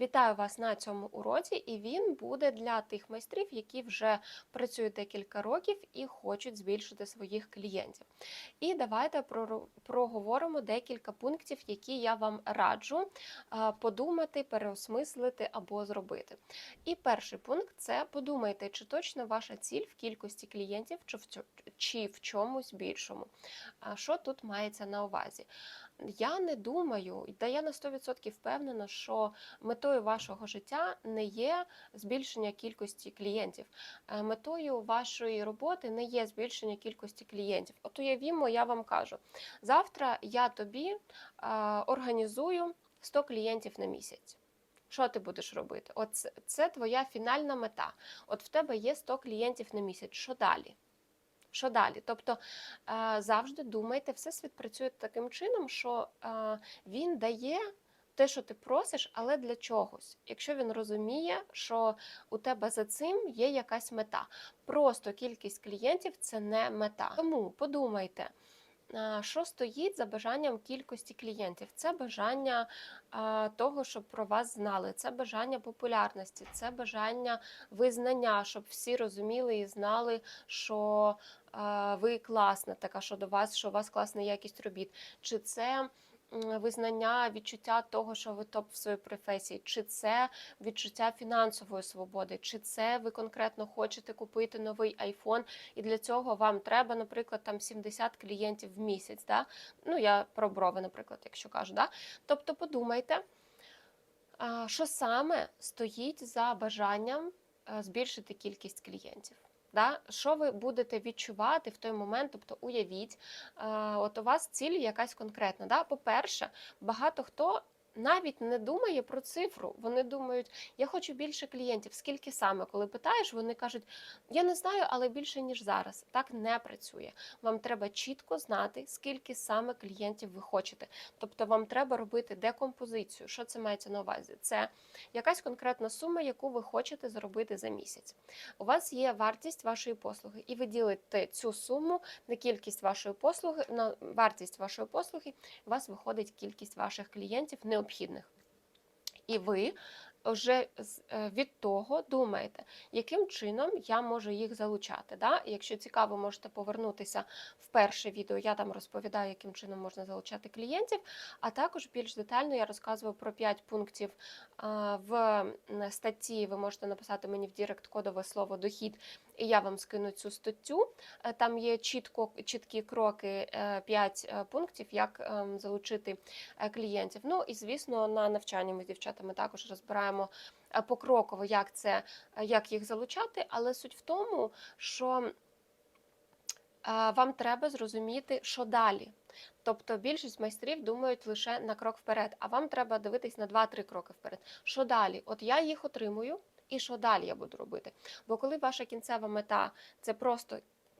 Вітаю вас на цьому уроці, і він буде для тих майстрів, які вже працюють декілька років і хочуть збільшити своїх клієнтів. І давайте проговоримо декілька пунктів, які я вам раджу подумати, переосмислити або зробити. І перший пункт це подумайте, чи точно ваша ціль в кількості клієнтів, чи в чомусь більшому. Що тут мається на увазі? Я не думаю, та я на 100% впевнена, що метою вашого життя не є збільшення кількості клієнтів. Е, Метою вашої роботи не є збільшення кількості клієнтів. От уявімо, я вам кажу: завтра я тобі е, організую 100 клієнтів на місяць. Що ти будеш робити? От це, твоя фінальна мета. От в тебе є 100 клієнтів на місяць. Що далі? Що далі? Тобто е, завжди думайте, всесвіт працює таким чином, що він дає те, що ти просиш, але для чогось. Якщо він розуміє, що у тебе за цим є якась мета. Просто кількість клієнтів це не мета. Тому подумайте. Що стоїть за бажанням кількості клієнтів? Це бажання того, щоб про вас знали, це бажання популярності, це бажання визнання, щоб всі розуміли і знали, що ви класна, така що до вас, що у вас класна якість робіт. Чи це визнання, відчуття того, що ви топ в своїй професії, чи це відчуття фінансової свободи, чи це ви конкретно хочете купити новий айфон, і для цього вам треба, наприклад, там 70 клієнтів в місяць. Да? Ну, я про брови, наприклад, якщо кажу. Да? Тобто подумайте, що саме стоїть за бажанням е, збільшити кількість клієнтів. Да? Що ви будете відчувати в той момент? Тобто уявіть, от у вас ціль якась конкретна. Да? По-перше, багато хто навіть не думає про цифру. Вони думають, я хочу більше клієнтів. Скільки саме, коли питаєш, вони кажуть, я не знаю, але більше ніж зараз. Так не працює. Вам треба чітко знати, скільки саме клієнтів ви хочете. Тобто вам треба робити декомпозицію. Що це мається на увазі? Це якась конкретна сума, яку ви хочете заробити за місяць. У вас є вартість вашої послуги, і ви ділите цю суму на кількість вашої послуги, на вартість вашої послуги, у вас виходить кількість ваших клієнтів необхідних. І ви вже е, від того думаєте, яким чином я можу їх залучати. Да? Якщо цікаво, можете повернутися в перше відео. Я там розповідаю, яким чином можна залучати клієнтів. А також більш детально я розказую про 5 пунктів в статті. Ви можете написати мені в Дірект кодове слово дохід, і я вам скину цю статтю. Е, Там є чітко чіткі кроки, 5 пунктів, як ем, залучити е, клієнтів. Ну і звісно, на навчанні ми з дівчатами також розбираємо е, покроково, як це, е, як їх залучати. Але суть в тому, що е, вам треба зрозуміти, що далі. Тобто більшість майстрів думають лише на крок вперед, а вам треба дивитись на 2-3 кроки вперед. Що далі? От я їх отримую, і що далі я буду робити? Бо коли ваша кінцева мета це просто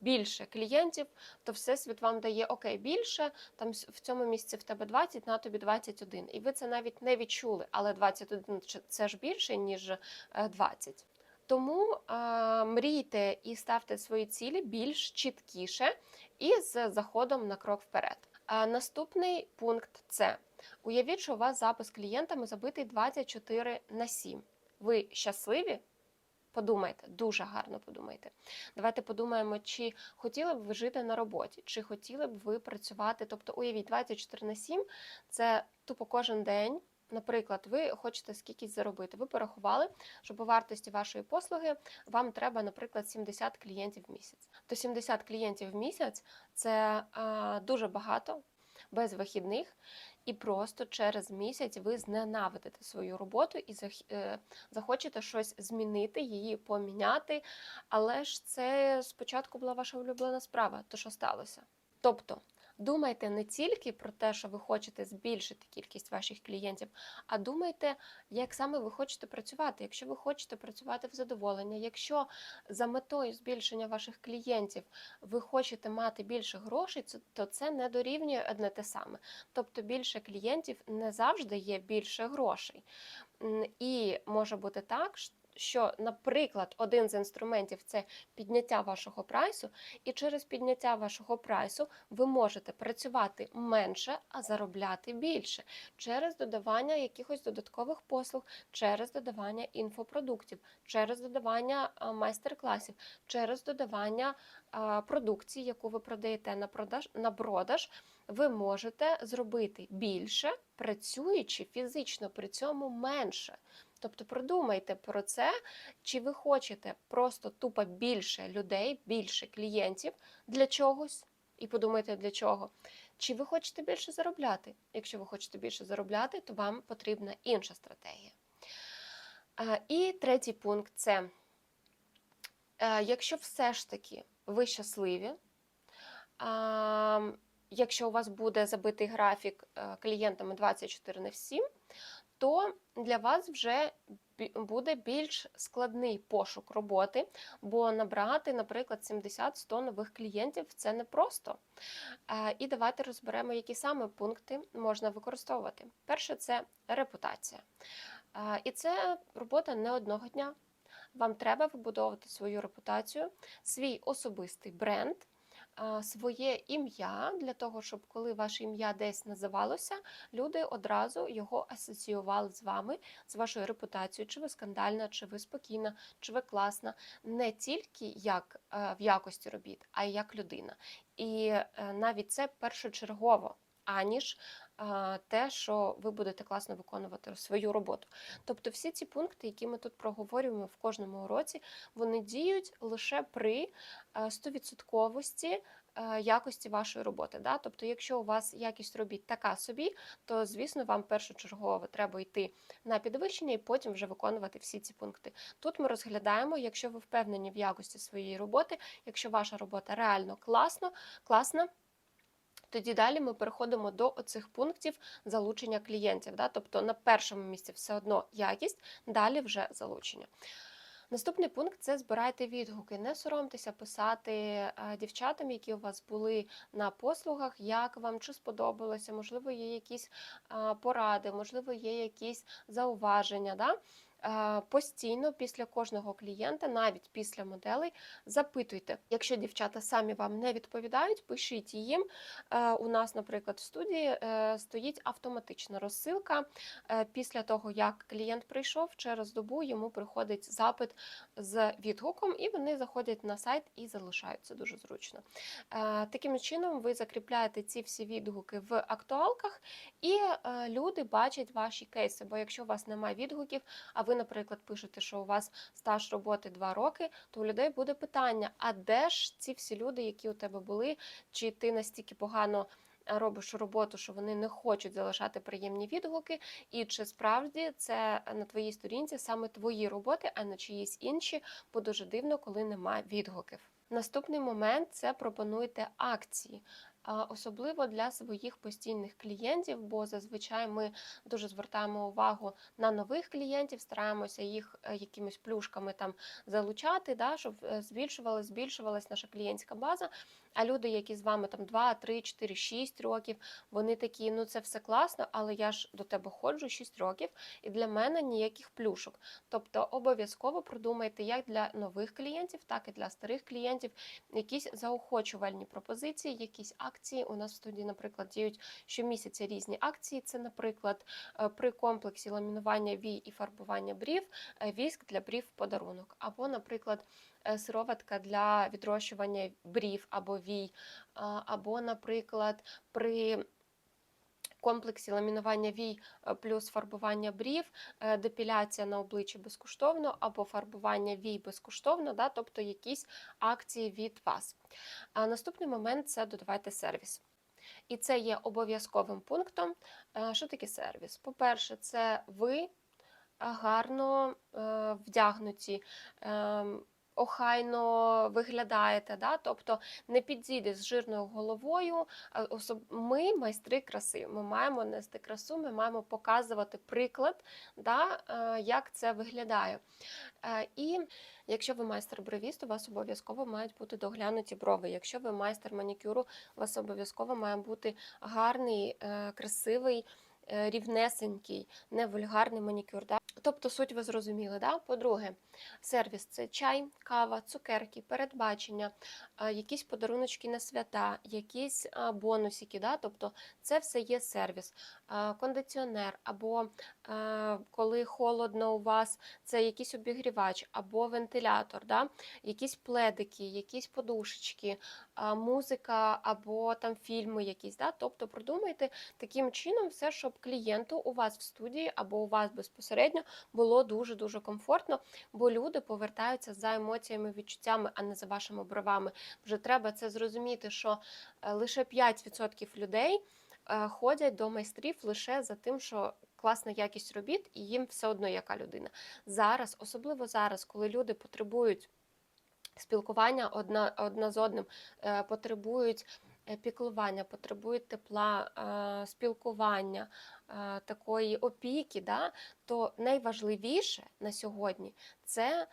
більше клієнтів, то всесвіт вам дає окей, більше, там в цьому місці в тебе 20, на тобі 21. І ви це навіть не відчули, але 21 це ж більше, ніж е, 20. Тому е, мрійте і ставте свої цілі більш чіткіше і з заходом на крок вперед. А наступний пункт це уявіть, що у вас запис клієнтами забитий 24 на 7. Ви щасливі? Подумайте, дуже гарно подумайте. Давайте подумаємо, чи хотіли б ви жити на роботі, чи хотіли б ви працювати. Тобто, уявіть, 24 на 7 це тупо кожен день. Наприклад, ви хочете скількись заробити. Ви порахували, що по вартості вашої послуги вам треба, наприклад, 70 клієнтів в місяць. То 70 клієнтів в місяць це е, дуже багато, без вихідних, і просто через місяць ви зненавидите свою роботу і е, захочете щось змінити, її поміняти. Але ж це спочатку була ваша улюблена справа, то що сталося? Тобто. Думайте не тільки про те, що ви хочете збільшити кількість ваших клієнтів, а думайте, як саме ви хочете працювати. Якщо ви хочете працювати в задоволення, якщо за метою збільшення ваших клієнтів ви хочете мати більше грошей, то це не дорівнює одне те саме. Тобто більше клієнтів не завжди є більше грошей. І може бути так, що, наприклад, один з інструментів це підняття вашого прайсу, і через підняття вашого прайсу ви можете працювати менше, а заробляти більше через додавання якихось додаткових послуг, через додавання інфопродуктів, через додавання майстер-класів, через додавання продукції, яку ви продаєте на продаж на продаж, ви можете зробити більше, працюючи фізично при цьому менше. Тобто продумайте про це, чи ви хочете просто тупо більше людей, більше клієнтів для чогось, і подумайте для чого. Чи ви хочете більше заробляти? Якщо ви хочете більше заробляти, то вам потрібна інша стратегія. І третій пункт це е, якщо все ж таки ви щасливі, якщо у вас буде забитий графік е, клієнтами 24 на 7, то для вас вже буде більш складний пошук роботи, бо набрати, наприклад, 70-100 нових клієнтів це непросто. Е, І давайте розберемо, які саме пункти можна використовувати. Перше це репутація. Е, І це робота не одного дня. Вам треба вибудовувати свою репутацію, свій особистий бренд, своє ім'я для того, щоб коли ваше ім'я десь називалося, люди одразу його асоціювали з вами, з вашою репутацією, чи ви скандальна, чи ви спокійна, чи ви класна, не тільки як е, в якості робіт, а й як людина. І е, навіть це першочергово, аніж те, що ви будете класно виконувати свою роботу. Тобто, всі ці пункти, які ми тут проговорюємо в кожному уроці, вони діють лише при е, стовідсотковості е, якості вашої роботи. Да? Тобто, якщо у вас якість робіт така собі, то звісно вам першочергово треба йти на підвищення і потім вже виконувати всі ці пункти. Тут ми розглядаємо, якщо ви впевнені в якості своєї роботи, якщо ваша робота реально класно, класна. Тоді далі ми переходимо до оцих пунктів залучення клієнтів. Да? Тобто на першому місці все одно якість, далі вже залучення. Наступний пункт це збирайте відгуки. Не соромтеся писати е, дівчатам, які у вас були на послугах, як вам чи сподобалося, можливо, є якісь поради, можливо, є якісь зауваження. Да? Е, Постійно після кожного клієнта, навіть після моделей, запитуйте. Якщо дівчата самі вам не відповідають, пишіть їм. Е, У нас, наприклад, в студії е, стоїть автоматична розсилка. Після того, як клієнт прийшов, через добу йому приходить запит з відгуком, і вони заходять на сайт і залишаються дуже зручно. Таким чином, ви закріпляєте ці всі відгуки в актуалках, і люди бачать ваші кейси. Бо якщо у вас немає відгуків, а ви, наприклад, пишете, що у вас стаж роботи 2 роки, то у людей буде питання: а де ж ці всі люди, які у тебе були, чи ти настільки погано. Робиш роботу, що вони не хочуть залишати приємні відгуки, і чи справді це на твоїй сторінці саме твої роботи, а не чиїсь інші, бо дуже дивно, коли немає відгуків. Наступний момент це пропонуйте акції. Особливо для своїх постійних клієнтів, бо зазвичай ми дуже звертаємо увагу на нових клієнтів, стараємося їх е, якимись плюшками там залучати, да, щоб е, збільшувалась, збільшувалась наша клієнтська база. А люди, які з вами там 2, 3, 4, 6 років, вони такі, ну це все класно, але я ж до тебе ходжу 6 років, і для мене ніяких плюшок. Тобто обов'язково продумайте як для нових клієнтів, так і для старих клієнтів якісь заохочувальні пропозиції, якісь акції. У нас в студії, наприклад, діють щомісяця різні акції. Це, наприклад, е, при комплексі ламінування вій і фарбування брів, е, віск для брів подарунок. Або, наприклад, е, сироватка для відрощування брів або вій, або, наприклад, при комплексі ламінування вій е, плюс фарбування брів, е, депіляція на обличчі безкоштовно, або фарбування вій безкоштовно, да, тобто якісь акції від вас. А наступний момент це додавайте сервіс. І це є обов'язковим пунктом. Е, Що таке сервіс? По-перше, це ви гарно вдягнуті. Охайно виглядаєте, да? тобто не підійде з жирною головою. Ми майстри краси. Ми маємо нести красу, ми маємо показувати приклад, да? е, як це виглядає. Е, І якщо ви майстер бровіст, у вас обов'язково мають бути доглянуті брови. Якщо ви майстер манікюру, у вас обов'язково має бути гарний, е, красивий. Е, рівнесенький, не вульгарний манікюр. Да? Тобто суть ви зрозуміли. Да? По-друге, сервіс це чай, кава, цукерки, передбачення, якісь подаруночки на свята, якісь бонусики. Да? Тобто це все є сервіс. Кондиціонер, або коли холодно у вас, це якийсь обігрівач, або вентилятор, да? якісь пледики, якісь подушечки, музика, або там фільми якісь. Да? Тобто продумайте таким чином все, щоб клієнту у вас в студії або у вас безпосередньо було дуже-дуже комфортно, бо люди повертаються за емоціями, відчуттями, а не за вашими бровами. Вже треба це зрозуміти, що е, лише 5% людей ходять до майстрів лише за тим, що класна якість робіт, і їм все одно яка людина. Зараз, особливо зараз, коли люди потребують спілкування одна, одна з одним, е, потребують е, піклування, потребують тепла, е, спілкування, е, такої опіки, да, то найважливіше на сьогодні це е,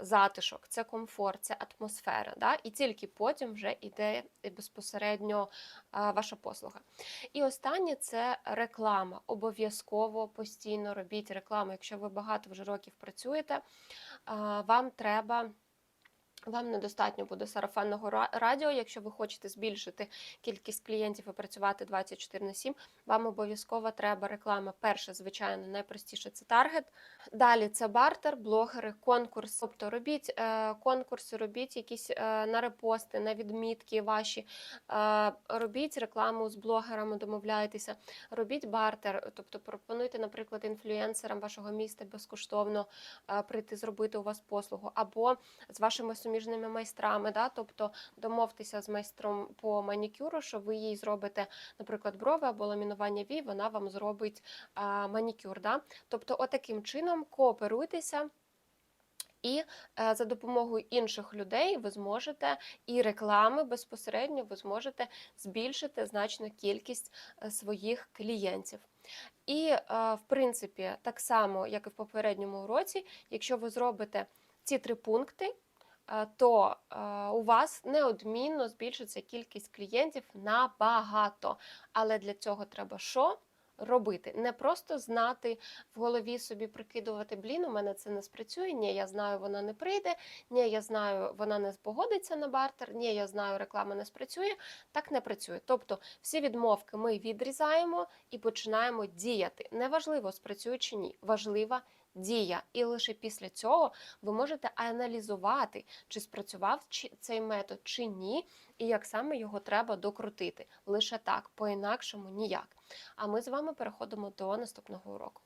затишок, це комфорт, це атмосфера. Да? І тільки потім вже йде безпосередньо е, ваша послуга. І останнє це реклама. Обов'язково постійно робіть рекламу. Якщо ви багато вже років працюєте, е, вам треба. Вам недостатньо буде сарафанного радіо, якщо ви хочете збільшити кількість клієнтів і працювати 24 на 7, вам обов'язково треба реклама. Перше, звичайно, найпростіше це таргет. Далі це бартер, блогери, конкурс. Тобто робіть е, конкурси, робіть якісь е, на репости, на відмітки ваші, е, робіть рекламу з блогерами, домовляйтеся, робіть бартер, тобто пропонуйте, наприклад, інфлюенсерам вашого міста безкоштовно е, прийти зробити у вас послугу, або з вашими суміжними майстрами. Да? Тобто домовтеся з майстром по манікюру, що ви їй зробите, наприклад, брови або ламінування вій, вона вам зробить а, манікюр. Да? Тобто, отаким чином кооперуйтеся. І е, за допомогою інших людей ви зможете і реклами безпосередньо ви зможете збільшити значно кількість е, своїх клієнтів. І, е, в принципі, так само, як і в попередньому уроці, якщо ви зробите ці три пункти, то е, у вас неодмінно збільшиться кількість клієнтів набагато. Але для цього треба що? Робити не просто знати в голові собі прикидувати блін, у мене це не спрацює. Ні, я знаю, вона не прийде. Ні, я знаю, вона не погодиться на бартер. Ні, я знаю, реклама не спрацює. Так не працює. Тобто всі відмовки ми відрізаємо і починаємо діяти. Неважливо, спрацює чи ні. Важлива дія. І лише після цього ви можете аналізувати, чи спрацював цей метод чи ні, і як саме його треба докрутити. Лише так, по-інакшому ніяк. А ми з вами переходимо до наступного уроку.